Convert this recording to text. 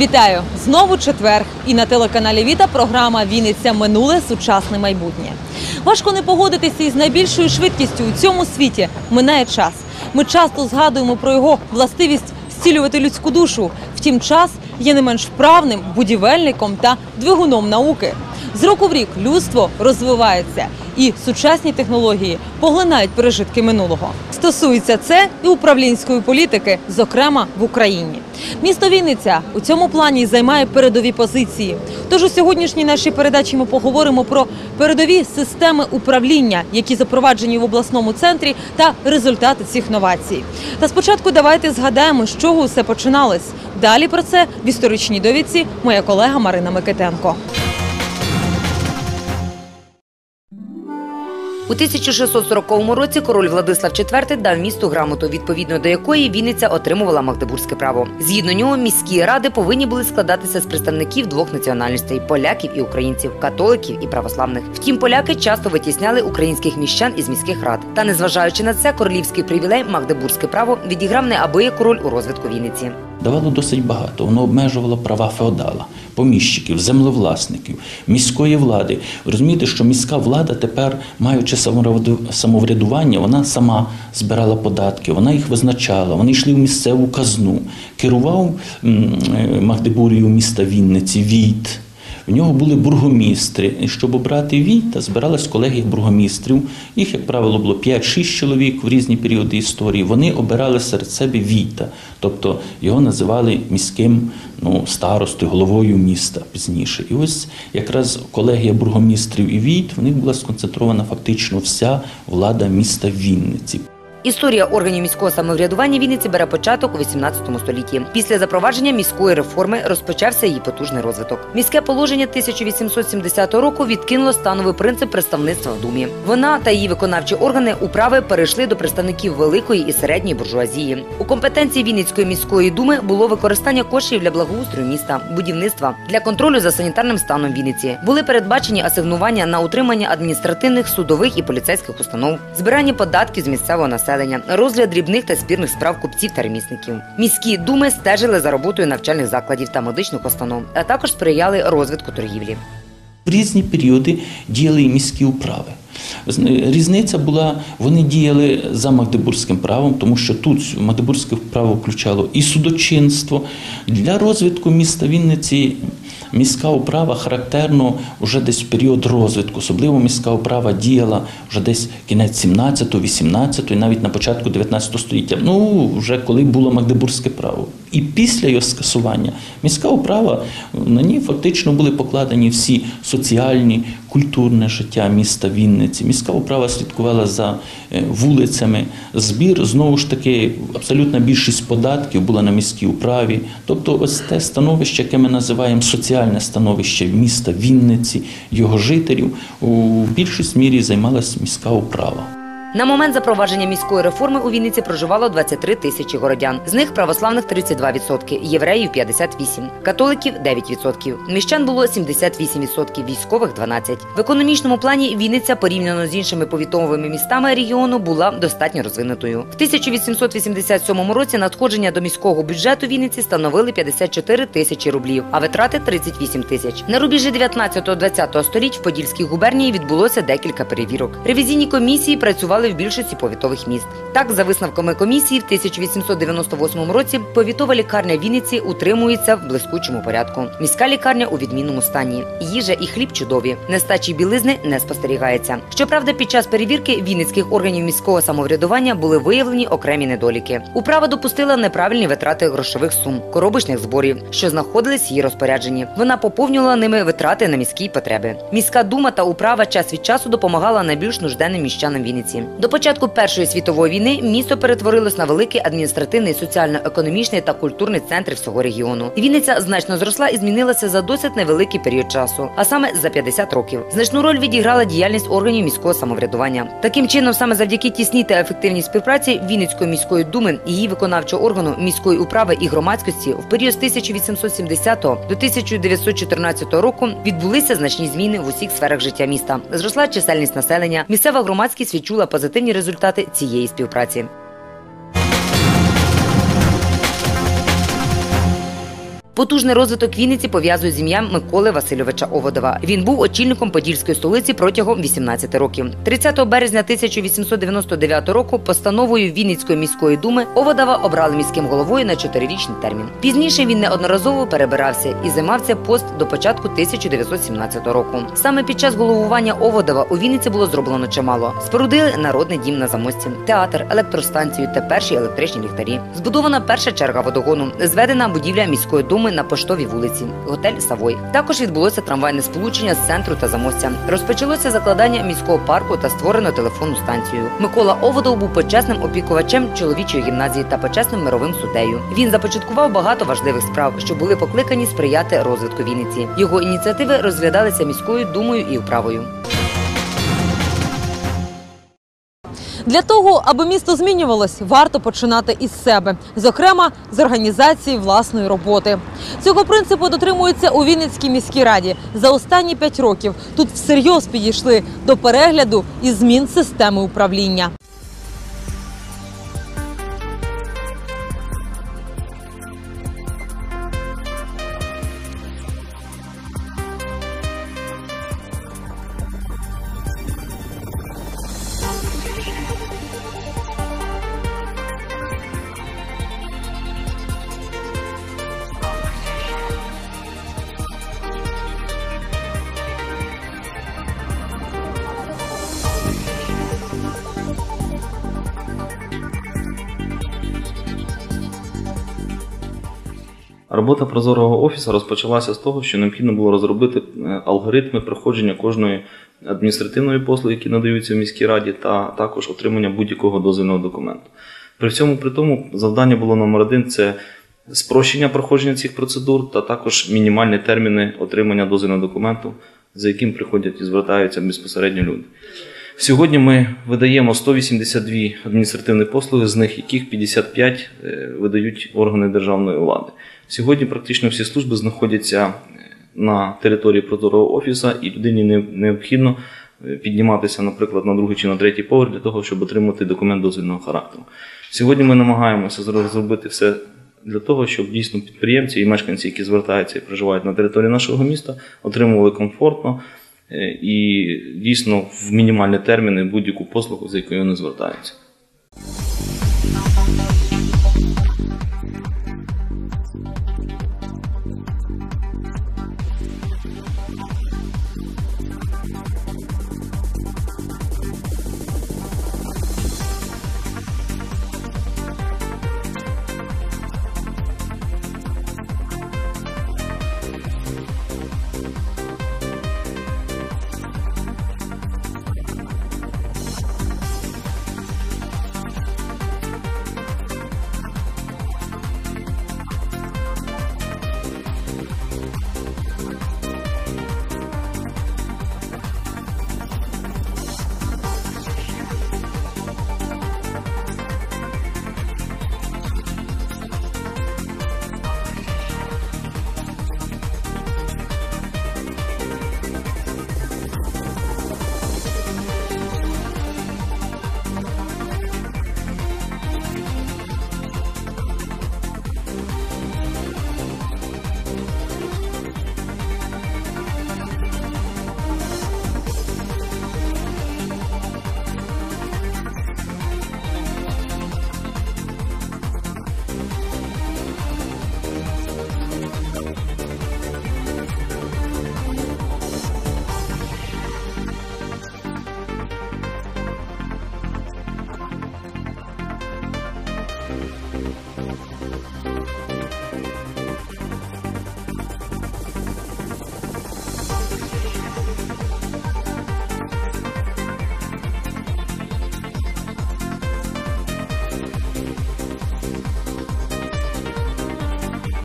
Вітаю! Знову четвер. І на телеканалі Віта програма Вінниця минуле сучасне майбутнє. Важко не погодитися із найбільшою швидкістю у цьому світі минає час. Ми часто згадуємо про його властивість зцілювати людську душу. Втім, час є не менш вправним будівельником та двигуном науки. З року в рік людство розвивається, і сучасні технології поглинають пережитки минулого. Стосується це і управлінської політики, зокрема в Україні. Місто Вінниця у цьому плані займає передові позиції. Тож у сьогоднішній нашій передачі ми поговоримо про передові системи управління, які запроваджені в обласному центрі, та результати цих новацій. Та спочатку давайте згадаємо, з чого усе починалось. Далі про це в історичній довідці моя колега Марина Микитенко. У 1640 році король Владислав IV дав місту грамоту, відповідно до якої Вінниця отримувала магдебурзьке право. Згідно нього, міські ради повинні були складатися з представників двох національностей поляків і українців, католиків і православних. Втім, поляки часто витісняли українських міщан із міських рад. Та незважаючи на це, королівський привілей магдебурзьке право відіграв неабияку роль у розвитку Вінниці. Давало досить багато. Воно обмежувало права феодала, поміщиків, землевласників, міської влади. Розумієте, що міська влада тепер, маючи самоврядування, вона сама збирала податки, вона їх визначала, вони йшли в місцеву казну. Керував е, Магдебурію міста Вінниці, Війт. В нього були бургомістри. І щоб обрати Війта, збиралась колегія бургомістрів. Їх, як правило, було 5-6 чоловік в різні періоди історії. Вони обирали серед себе Війта, тобто його називали міським ну, старостою, головою міста пізніше. І ось якраз колегія бургомістрів і Війт, в них була сконцентрована фактично вся влада міста Вінниці. Історія органів міського самоврядування Вінниці бере початок у 18 столітті. Після запровадження міської реформи розпочався її потужний розвиток. Міське положення 1870 року відкинуло становий принцип представництва в думі. Вона та її виконавчі органи управи перейшли до представників великої і середньої буржуазії. У компетенції Вінницької міської думи було використання коштів для благоустрою міста, будівництва для контролю за санітарним станом Вінниці. Були передбачені асигнування на утримання адміністративних, судових і поліцейських установ, збирання податків з місцевого населення, розгляд дрібних та спірних справ купців та ремісників. Міські думи стежили за роботою навчальних закладів та медичних установ, а також сприяли розвитку торгівлі. В різні періоди діяли і міські управи. Різниця була, вони діяли за Магдебурзьким правом, тому що тут Магдебурзьке право включало і судочинство. Для розвитку міста Вінниці міська управа характерно вже десь в період розвитку. Особливо міська управа діяла вже десь кінець 17-го, 18-го і навіть на початку 19 століття. Ну, вже коли було Магдебурзьке право. І після його скасування міська управа на ній фактично були покладені всі соціальні, культурне життя міста Вінниці. Міська управа слідкувала за е, вулицями. Збір знову ж таки, абсолютна більшість податків була на міській управі. Тобто, ось те становище, яке ми називаємо соціальне становище міста Вінниці, його жителів, у більшість мірі займалася міська управа. На момент запровадження міської реформи у Вінниці проживало 23 тисячі городян. З них православних 32%, євреїв 58%, католиків 9%. Міщан було 78%, військових 12%. В економічному плані Вінниця порівняно з іншими повітовими містами регіону була достатньо розвинутою. В 1887 році надходження до міського бюджету Вінниці становили 54 тисячі рублів, а витрати 38 тисяч. На рубежі 19-20 століть в Подільській губернії відбулося декілька перевірок. Ревізійні комісії працювали в більшості повітових міст. Так, за висновками комісії, в 1898 році повітова лікарня Вінниці утримується в блискучому порядку. Міська лікарня у відмінному стані. Їжа і хліб чудові. Нестачі білизни не спостерігається. Щоправда, під час перевірки вінницьких органів міського самоврядування були виявлені окремі недоліки. Управа допустила неправильні витрати грошових сум, коробочних зборів, що знаходились в її розпорядженні. Вона поповнювала ними витрати на міські потреби. Міська дума та управа час від часу допомагала найбільш нужденним міщанам Вінниці. До початку Першої світової війни місто перетворилось на великий адміністративний, соціально-економічний та культурний центр всього регіону. Вінниця значно зросла і змінилася за досить невеликий період часу, а саме за 50 років. Значну роль відіграла діяльність органів міського самоврядування. Таким чином, саме завдяки тісній та ефективній співпраці Вінницької міської думи, її виконавчого органу міської управи і громадськості в період з 1870 до 1914 року відбулися значні зміни в усіх сферах життя міста. Зросла чисельність населення, місцева громадськість відчула позитивні результати цієї співпраці. Потужний розвиток Вінниці пов'язує з ім'ям Миколи Васильовича Оводова. Він був очільником подільської столиці протягом 18 років. 30 березня 1899 року постановою Вінницької міської думи Оводова обрали міським головою на чотирирічний термін. Пізніше він неодноразово перебирався і займав цей пост до початку 1917 року. Саме під час головування Оводова у Вінниці було зроблено чимало. Спорудили народний дім на замості, театр, електростанцію та перші електричні ліхтарі. Збудована перша черга водогону, зведена будівля міської думи на поштовій вулиці, готель Савой. Також відбулося трамвайне сполучення з центру та замостя. Розпочалося закладання міського парку та створено телефонну станцію. Микола Оводов був почесним опікувачем чоловічої гімназії та почесним мировим суддею. Він започаткував багато важливих справ, що були покликані сприяти розвитку Вінниці. Його ініціативи розглядалися міською думою і управою. Для того, аби місто змінювалось, варто починати із себе, зокрема з організації власної роботи. Цього принципу дотримуються у Вінницькій міській раді. За останні п'ять років тут всерйоз підійшли до перегляду і змін системи управління. Робота прозорого офісу розпочалася з того, що необхідно було розробити е, алгоритми проходження кожної адміністративної послуги, які надаються в міській раді, та також отримання будь-якого дозвільного документу. При всьому при тому завдання було номер один це спрощення проходження цих процедур та також мінімальні терміни отримання дозвільного документу, за яким приходять і звертаються безпосередньо люди. Сьогодні ми видаємо 182 адміністративні послуги, з них яких 55 е, видають органи державної влади. Сьогодні практично всі служби знаходяться е, на території прозорого офісу, і людині необхідно е, підніматися, наприклад, на другий чи на третій поверх для того, щоб отримати документ дозвільного характеру. Сьогодні ми намагаємося зро- зробити все для того, щоб дійсно підприємці і мешканці, які звертаються і проживають на території нашого міста, отримували комфортно е, і дійсно в мінімальні терміни будь-яку послугу, за якою вони звертаються. Thank you.